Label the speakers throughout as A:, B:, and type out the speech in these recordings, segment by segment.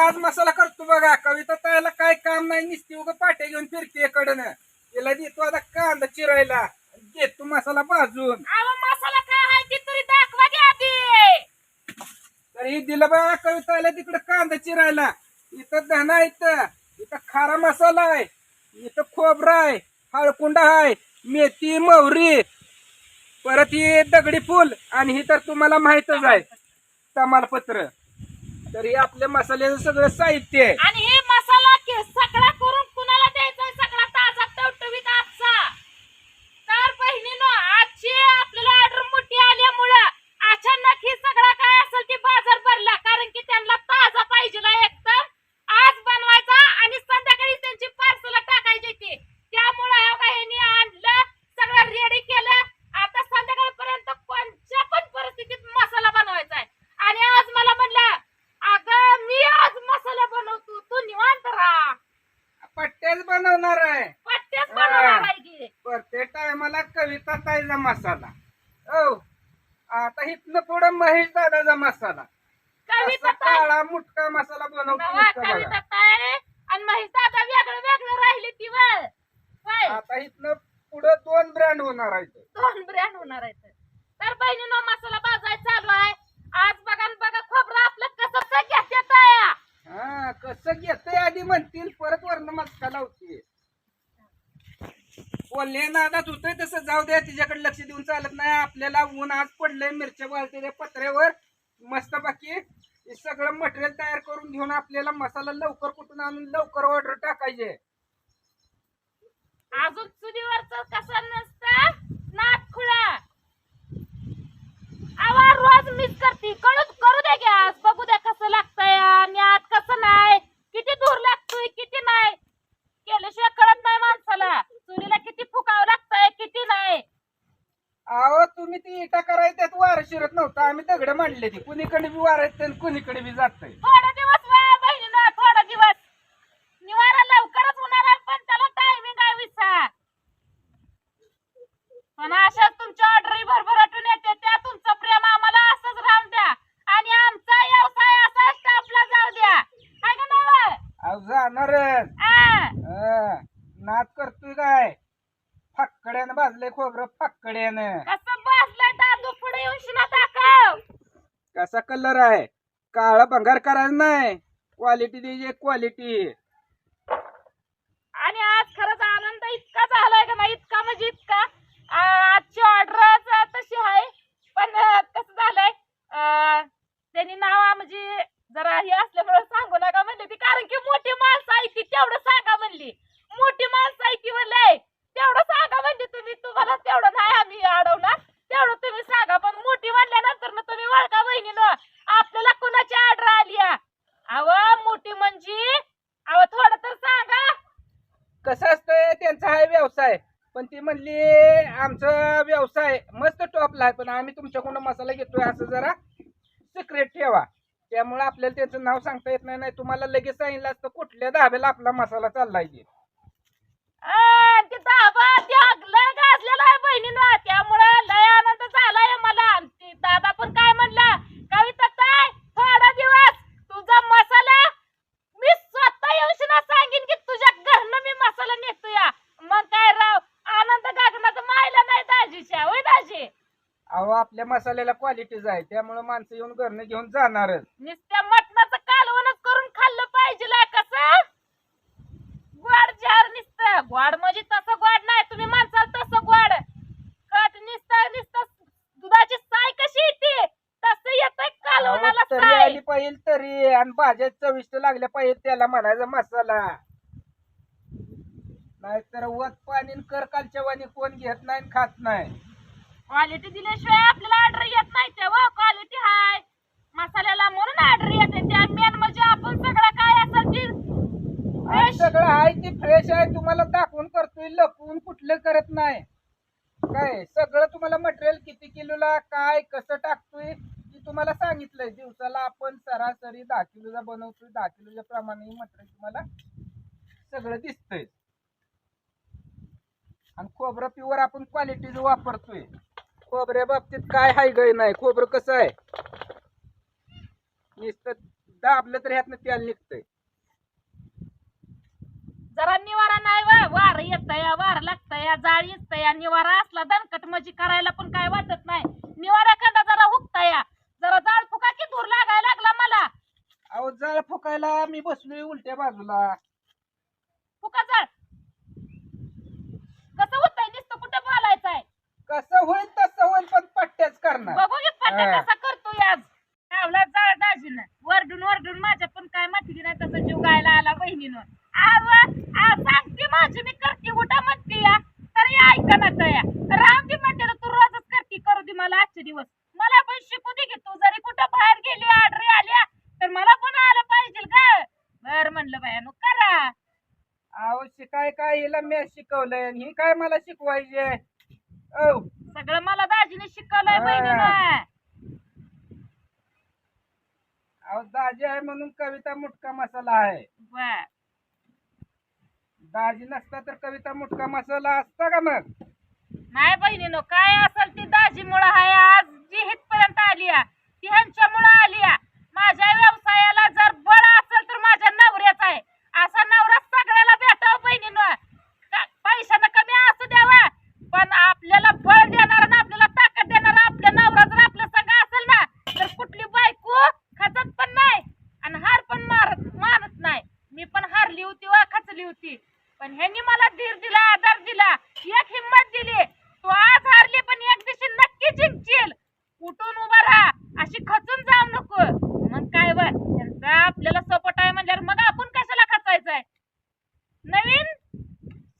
A: कसा आज मसाला करतो बघा. कविता तायला काय काम नाही निसती उगा पाट्या घेऊन फिरते कडनं. तिला देतो आता कांदा चिरायला. देतो मसाला भाजून.
B: अहो मसाला काय आहे ते तरी दाखवा की आधी.
A: तर ही दिलं बघा कविताला तिकडे कांदा चिरायला. इथं धना आहे इथं. इथं खारा मसाला आहे. इथं खोबरा आहे. हळकुंडा आहे. मेथी मोहरी. परत ही दगडी फुल आणि ही तर तुम्हाला माहितच आहे. तमालपत्र. तर हे आपल्या मसाल्याचं सगळं साहित्य आहे.
B: आणि हे मसाला के- सगळा करून कुणाला द्यायचा सगळा ताजा टवटवीत आजचा तर बहिणीनो आजची आपल्याला ऑर्डर मोठी आल्यामुळं अचानक ही सगळा काय असेल ते बाजार भरला कारण की त्यांना ताजा पाहिजे ना एकदम आज बनवायचा आणि संध्याकाळी त्यांची पार्सल टाकायची ती त्यामुळं हे बघा ह्यांनी आणलं सगळं रेडी केलं आता संध्याकाळपर्यंत कोणत्या पण परिस्थितीत मसाला बनवायचा आहे आणि आज मला म्हणलं अगं मी आज मसाला बनवतो तू निवांत राहा
A: पट्ट्याच बनवणार आहे
B: पट्ट्याच
A: हा.
B: बनवणार आहे की
A: प्रत्येक टायमाला ताईचा मसाला. हो. आता इथनं पुढं महेश दादाचा मसाला. असा काळा मुटका मसाला बनवतो नुसतं बघा.
B: आणि महेश दादा वेगळं वेगळं राहिले ती वय होय.
A: आता इथनं पुढं दोन ब्रँड होणार आहेत
B: दोन ब्रँड होणार आहेत तर बहिणीनो मसाला भाजाय चालू आहे आज बघा न बघा खोबरं आपलं कसं घेतात
A: हा कसं घेतंय आधी म्हणतील परत वर्ण मस्का लावते बोलले नादात होतोय तसं जाऊ द्या तिच्याकडे लक्ष देऊन चालत नाही. आपल्याला ऊन आज पडलंय मिरच्या वाळते पत्र्यावर. मस्त बाकी. सगळं मटेरियल तयार करून घेऊन आपल्याला मसाला लवकर कुठून आणून लवकर ऑर्डर टाकायचे.
B: अजून चुलीवरच कसं नसतं? नात खुळा आवा रोज मिस करते. कळू करू दे घ्या बघू द्या कसं लागतंय आणि आज कसं नाही किती दूर लागतोय किती नाही केल्याशिवाय कळत नाही माणसाला चुलीला किती फुकावं लागतंय किती नाही
A: अहो तुम्ही ती इटा करायचं त्यात वारं शिरत नव्हतं आम्ही मांडले ती. कुणीकडे बी वार आहेत आणि कुणीकडे बी जातंय
B: थोडा दिवस थोडा दिवस. निवारा लवकरच होणार आहे पण त्याला टायमिंग आहे विसा पण अशा तुमच्या ऑर्डरी भरभराटून येते त्या तुमचं प्रेम आम्हाला असंच राहून द्या. आणि आमचा व्यवसाय असा स्टाफला जाऊ द्या. हाय का नाही
A: अहो जाणारच नाद करतोय काय? फक्कड्यानं भाजलंय खोबरं फक्कड्यानं
B: कसं बसलंय तांदूळ पुढे येऊन शिना दाखव
A: कसा कलर आहे? काळा भंगार करायचा नाही. क्वालिटी द्यायची क्वालिटी
B: आणि आज खरंच आनंद इतका झालाय का नाही इतका म्हणजे इतका आ, आजची ऑर्डर तशी आहे पण अ, कसं झालंय अ, त्यांनी नाव म्हणजे जरा हे असल्यामुळे सांगू नका म्हणले ती कारण की मोठी माणसं आहे ती तेवढं सांगा म्हणली मोठी माणसं आहे ती म्हणले तेवढं सांगा म्हणजे तुम्ही तुम्हाला तेवढं नाही आम्ही अडवणार तेवढं तुम्ही सांगा पण मोठी म्हणल्यानंतर ना तुम्ही वळका बहिणीनं आपल्याला कुणाची ऑर्डर आली अव मोठी म्हणजे अव थोडं तर सांगा
A: कसं असतंय त्यांचा हा व्यवसाय पण ती म्हणली आमचा व्यवसाय मस्त टॉपला आहे पण आम्ही तुमच्याकडून मसाला घेतोय असं जरा सिक्रेट ठेवा त्यामुळे आपल्याला त्याचं नाव सांगता येत नाही नाही तुम्हाला लगेच सांगितलं असतं कुठल्या धाब्याला आपला मसाला चाललाय ते.
B: त्यामुळे लय आहे आनंद झालाय मला दादा पण काय म्हणला कविता ताई थोडा दिवस तुझा मसाला मी स्वतः येऊन सांगेन की तुझ्या घरनं मी मसाला नेतो या मग काय राव आनंद गागनात मायला नाही दाजीच्या होय दाजी
A: अहो आपल्या मसाल्याला क्वालिटीज आहे. त्यामुळे माणसं येऊन घरनं घेऊन जाणारच.
B: नुसत्या मटणाचं कालवणच करून खाल्लं पाहिजे ला कसं? गोड जार नुसतं. गोड म्हणजे तसं गोड नाही. तुम्ही माणसाल तसं गोड. कट नुसतं नुसतं दुधाची साय कशी येते? तसं येतंय कालवणाला
A: अहो, तरी
B: साय.
A: आली पाहिजे तरी. आणि भाज्या चविष्ट लागल्या पाहिजे त्याला म्हणायचा मसाला. नाहीतर वत पाणी कर कालच्या वाणी कोण घेत नाही आणि खात नाही.
B: क्वालिटी दिल्याशिवाय आपल्याला ऑर्डर येत नाही तेव्हा क्वालिटी हाय मसाल्याला म्हणून ऑर्डर येते त्या मेन म्हणजे आपण सगळं काय असेल ते
A: आणि सगळं आहे ते फ्रेश आहे. तुम्हाला दाखवून करतोय लपवून कुठलं करत नाही. काय? सगळं तुम्हाला मटेरियल किती किलोला काय कसं टाकतोय ते तुम्हाला सांगितलंय. दिवसाला आपण सरासरी दहा किलोचा बनवतोय. दहा किलोच्या प्रमाणे मटेरियल तुम्हाला सगळं दिसतंय. आणि खोबरं प्युअर आपण क्वालिटीचं वापरतोय. खोबऱ्या बाबतीत काय हाय गय नाही? खोबरं कसं आहे? नुसतं दाबलं तर ह्यातनं तेल निघतंय.
B: जरा निवारा नाही वा. वार येत या वार लागत या जाळ येत या निवारा असला दणकट मजी करायला पण काय वाटत नाही. निवारा एखादा जरा हुकता या. जरा जाळ फुका की धूर लागायला लागला मला.
A: अहो जाळ फुकायला मी बसलोय उलट्या बाजूला
B: फुका जाळ कसं होतंय नुसतं कुठं बोलायचंय
A: कसं होईल तसं होईल पण पट्ट्याच करणार
B: बघू की पट्टा
A: हा.
B: कसा करतोय आज. लावला जाळ दाजीनं. वरडून वरडून माझ्या पण काय माहिती नाही तसं जीव गायला आला बहिणीनं. आज आज सांगते माझी मी करते उठा म्हणते या तरी ऐकणार या राम दे म्हणते ना, तू रोजच करते करू दे मला आजचे दिवस. मला पण शिकू दे की तू जरी कुठं बाहेर गेली आडरी आल्या तर मला पण आलं पाहिजे का बर म्हणलं बाया करा.
A: अहो शिकाय काय हिला मी शिकवलंय आणि ही काय मला शिकवायचे औ.
B: सगळं मला दाजीने शिकवलंय
A: हा.
B: बहिणीनं.
A: अहो दाजी आहे म्हणून कविता मुटका मसाला आहे.
B: बर.
A: दाजी नसता तर कविता मुटका मसाला असता का मग?
B: नाही बहिणीनो काय असेल ती दाजीमुळं आहे. आज जी हितपर्यंत आली आहे, ती ह्यांच्यामुळं आली आहे. माझ्या व्यवसायाला जर बळ असेल तर माझ्या नवऱ्याचा आहे असा नवरा सगळ्याला भेटाव बहिणीनो का- पैशानं कमी असू द्यावा पण आपल्याला बळ देणारा ना आपल्याला ताकद देणारा आपल्या नवरा जर आपल्या संग असेल ना तर कुठली बायको खचत पण नाही आणि हार पण मारत मारत नाही मी पण हारली होती वा खचली होती. पण ह्यांनी मला धीर दिला आधार दिला एक हिंमत दिली. तू आज हारली पण एक दिवशी नक्की जिंकशील उठून उभा राहा अशी खचून जाऊ नको. मग काय बर त्यांचा आपल्याला सपोर्ट आहे म्हणल्यावर मग आपण कशाला खचायचंय नवीन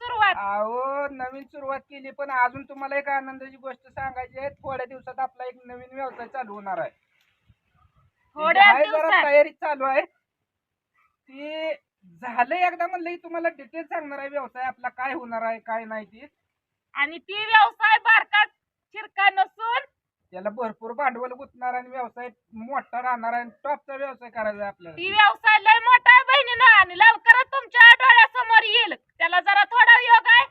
B: सुरुवात.
A: अहो नवीन सुरुवात केली पण अजून तुम्हाला एक आनंदाची गोष्ट सांगायची आहे. थोड्या दिवसात आपला एक नवीन व्यवसाय चालू होणार आहे.
B: थोड्या दिवसात.
A: तयारी चालू आहे. ती झालं एकदा म्हणलं तुम्हाला डिटेल सांगणार आहे व्यवसाय आपला काय होणार आहे काय नाही ती.
B: आणि ती व्यवसाय बारका चिरका नसून
A: त्याला भरपूर भांडवल गुंतणार आणि व्यवसाय मोठा राहणार आहे टॉपचा व्यवसाय करायचा आहे आपल्याला.
B: ती व्यवसाय लय मोठा आहे बहिणीनं आणि लवकरच तुमच्या डोळ्यासमोर येईल. त्याला जरा थोडा योग आहे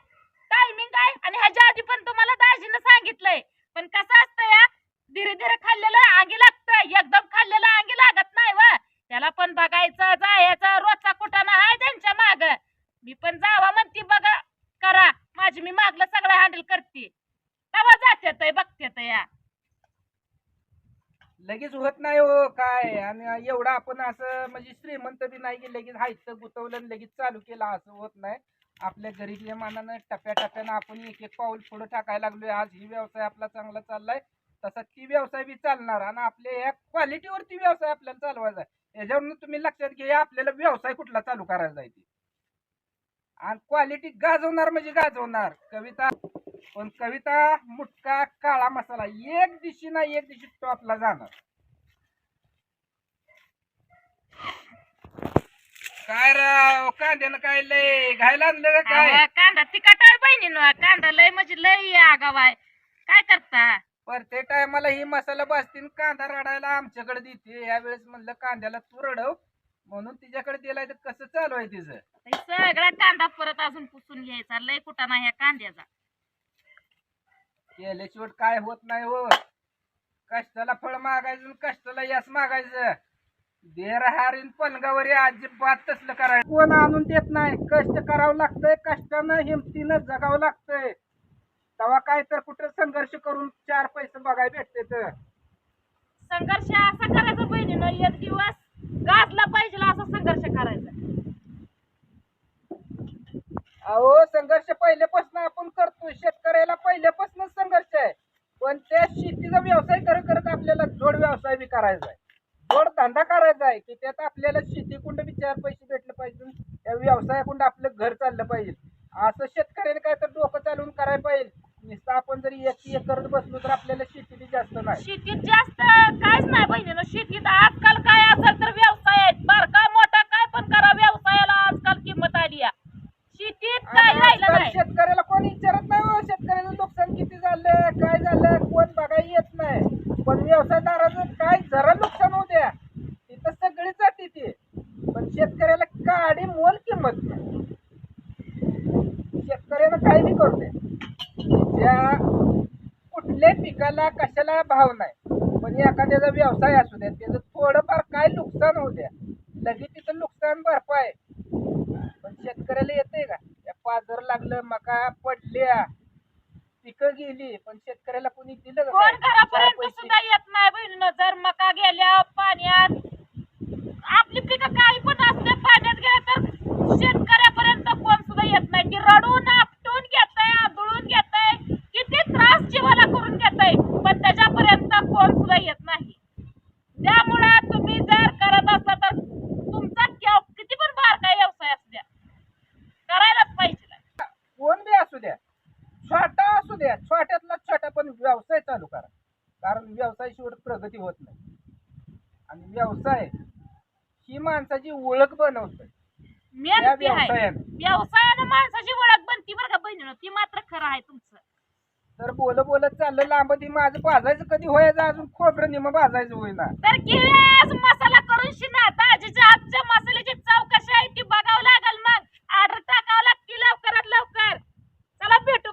B: टायमिंग आहे आणि ह्याच्या आधी पण तुम्हाला दाजीनं सांगितलंय. पण कसं असतं या धीरे धीरे खाल्लेलं अंगी लागतं. एकदम खाल्लेलं अंगी लागत नाही व. त्याला पण बघायचं जायचं. रोजचा कुठाना आहे त्यांच्या माग. मी पण जावा म्हणते बघा करा. माझी मी मागलं सगळं हँडल करते. तेव्हा जाते बघते या
A: लगेच होत नाही हो काय? आणि एवढं आपण असं म्हणजे श्रीमंत बी नाही की लगेच हायचं गुतवलं लगेच चालू केलं असं होत नाही. आपल्या गरीबल्या मानानं टप्प्या टप्प्यानं आपण एक एक पाऊल पुढे टाकायला लागलोय. आज ही व्यवसाय आपला चांगला चाललाय. तसा ती व्यवसाय बी चालणार आणि आपल्या या क्वालिटीवरती व्यवसाय आपल्याला चालवायचा आहे. याच्यावरून तुम्ही लक्षात घ्या आपल्याला व्यवसाय कुठला चालू करायचा जायचे आणि क्वालिटी गाजवणार म्हणजे गाजवणार. कविता पण कविता मुटका काळा मसाला एक दिवशी ना एक दिवशी टॉपला जाणार. काय राव कांद्यानं काय लय घायला आणलं का काय?
B: अहो, कांदा तिखट आहे बहिणीनो. कांदा लय म्हणजे लय आगाव आहे. काय करता?
A: प्रत्येक टायमाला ही मसाला बसतीन कांदा रडायला आमच्याकडे देते. यावेळेस म्हणलं कांद्याला तू रडव. म्हणून तिच्याकडे दिलाय तर कसं चालू आहे तिचं?
B: सगळा कांदा परत अजून पुसून घ्यायचा. लय कुठं नाही ह्या कांद्याचा.
A: केल्याशिवाय काय होत नाही हो. कष्टाला फळ मागायचं आणि कष्टाला यश मागायचं. देर हारीन पलगावरी अजिबात तसलं करायचं कोण आणून देत नाही? कष्ट करावं लागतंय कष्टानं हिमतीनं जगावं लागतंय. तेव्हा काय तर कुठं संघर्ष करून चार पैसे बघायला भेटते तर.
B: संघर्ष असा करायचा बहिणीनो एक दिवस गाजला पाहिजे असा संघर्ष करायचा.
A: अहो संघर्ष पहिल्यापासून आपण करतो शेतकऱ्याला पहिल्यापासून संघर्ष आहे. पण त्या शेतीचा व्यवसाय करत करत आपल्याला जोड व्यवसाय बी करायचा आहे. जोड धंदा करायचा आहे की त्यात आपल्याला शेती कुंड बी चार पैसे भेटले पाहिजे. त्या व्यवसायाकुंड आपलं घर चाललं पाहिजे. असं शेतकऱ्याने काय तर डोकं चालवून करायला पाहिजे. नुसतं एक एक करत बसलो तर आपल्याला शेतीत जास्त नाही.
B: शेतीत जास्त काहीच नाही बहिणीनो. शेतीत आजकाल काय असेल तर व्यवसाय आहेत बारका मोठा काय पण करा व्यवसायाला आजकाल किंमत आली आहे. शेतीत काय
A: आणि
B: राहिलं
A: आजकाल
B: नाही
A: शेतकऱ्याला कोणी विचारत नाही हो शेतकऱ्याचं नुकसान किती झालं काय झालं कोण बघायला येत नाही पण व्यवसायदाराचं काय जरा नुकसान होऊ द्या तिथं सगळी जाते ती पण शेतकऱ्याला काडी मोल किंमत नाही शेतकऱ्यानं काही बी पिकाला कशाला भाव नाही. पण एखाद्याचा व्यवसाय असू द्या त्याचं थोडंफार काय नुकसान होऊ द्या. लगेच तिथं नुकसान भरपाय पण शेतकऱ्याला येतंय का? त्या पाजर लागलं मका पडल्या पिकं गेली पण शेतकऱ्याला कोणी दिलं का
B: कोण
A: काय? चार
B: घरापर्यंत
A: पैसे.
B: सुद्धा येत नाही बहिणीनं. जर मका गेल्या पाण्यात आपली पिकं काही पण असते पाण्यात गेल्या तर शेतकऱ्यापर्यंत कोण सुद्धा येत नाही. ती रडून आपटून घेतय आदळून घेतय. किती त्रास जीवाला करून पण त्याच्यापर्यंत कोण सुद्धा येत नाही. त्यामुळे तुम्ही जर करत असला तर तुमचा किती पण बारका व्यवसाय असू द्या. करायलाच पाहिजे
A: कोण बी असू द्या. छोटा असू द्या. छोट्यातला छोटा पण व्यवसाय चालू करा. कारण व्यवसाय शेवट प्रगती होत नाही. आणि व्यवसाय ही माणसाची ओळख बनवतोय.
B: मेन
A: या
B: ती आहे.
A: व्यवसायानं
B: माणसाची ओळख बनती बरं का बहिणीनं? ती मात्र खरं आहे तुमचं.
A: तर बोल बोलत चाललं लांब ती माझं भाजायचं कधी होय अजून खोबर निम भाजायचं होईना.
B: तर मसाला करून शिना. आजच्या मसाल्याची आहे बघावं मग. ऑर्डर टाकावं लवकरात लवकर. चला भेटू